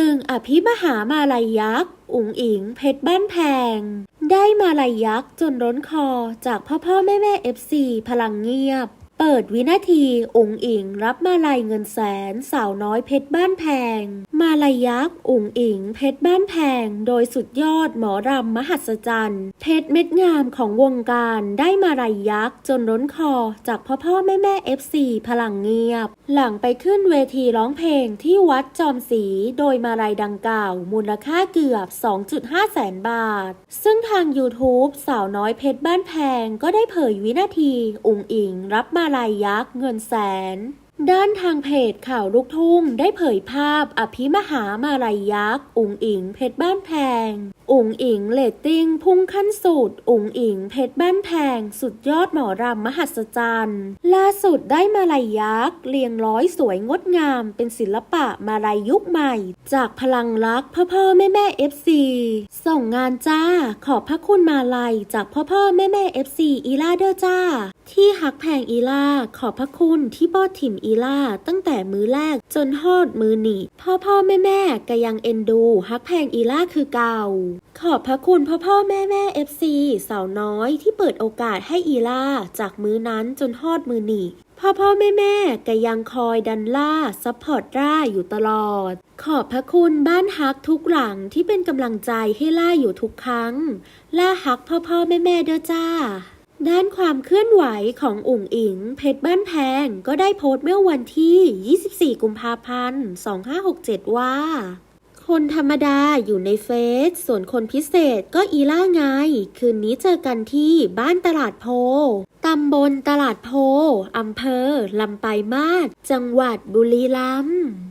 ลึงอภิมหามาลายยักษ์ อุ๋งอิง เพชรบ้านแพง ได้มาลายยักษ์จนร้นคอจากพ่อพ่อแม่แม่เอฟซีพลังเงียบ เปิดวินาทีอุ๋งอิงรับมาลายเงินแสนสาวน้อยเพชรบ้านแพง มาลายยักษ์อุ๋งอิง เพชรบ้านแพง โดยสุดยอดหมอรำมหัศจรรย์เพชรเม็ดงามของวงการได้มาลายยักษ์จนร้นคอจากพ่อพ่อแม่แม่เอฟซีพลังเงียบ หลังไปขึ้นเวทีร้องเพลงที่วัดจอมศรีโดยมาลายดังกล่าว มูลค่าเกือบ 2.5 แสนบาท ซึ่งทาง YouTube สาวน้อยเพชรบ้านแพงก็ได้เผยวินาทีอุ๋งอิงรับมาลายยักษ์เงินแสน ด้านทางเพจข่าวลูกทุ่งได้เผยภาพอภิมหามาลายยักษ์อุ๋งอิงเพชรบ้านแพงอุ๋งอิงเลตติ้งพุ่งขั้นสุดอุ๋งอิงเพชรบ้านแพง สุดยอดหมอรำมหัศจรรย์ ล่าสุดได้มาลายยักษ์เรียงร้อยสวยงดงาม เป็นศิลปะมาลายยุคใหม่ จากพลังรักพ่อพ่อแม่แม่เอฟซีส่งงานจ้า ขอบพระคุณมาลัยจากพ่อพ่อแม่แม่เอฟซีอีลาเดอร์จ้า ที่ฮักแพงอีล่าขอบพระคุณที่บอดถิ่มอีล่าตั้งแต่มือแรกจนฮอดมือหนีพ่อพ่อแม่แม่ก็ยังเอ็นดูฮักแพงอีล่าคือเก่า ขอบพระคุณพ่อพ่อแม่แม่เอฟซีสาวน้อยที่เปิดโอกาสให้อีล่าจากมือนั้นจนฮอดมือหนีพ่อพ่อแม่แม่ก็ยังคอยดันล่าซัพพอร์ตร่าอยู่ตลอด ขอบพระคุณบ้านฮักทุกหลังที่เป็นกำลังใจให้ล่าอยู่ทุกครั้ง ล่าฮักพ่อพ่อแม่แม่เด้อจ้า ด้านความเคลื่อนไหวของอุ๋งอิง เพชรบ้านแพงก็ได้โพสต์เมื่อวันที่ 24 กุมภาพันธ์ 2567 ว่า คนธรรมดาอยู่ในเฟซ ส่วนคนพิเศษก็อีล่าไง คืนนี้เจอกันที่บ้านตลาดโพ ตำบลตลาดโพ อำเภอ ลำปายมาศจังหวัดบุรีรัมย์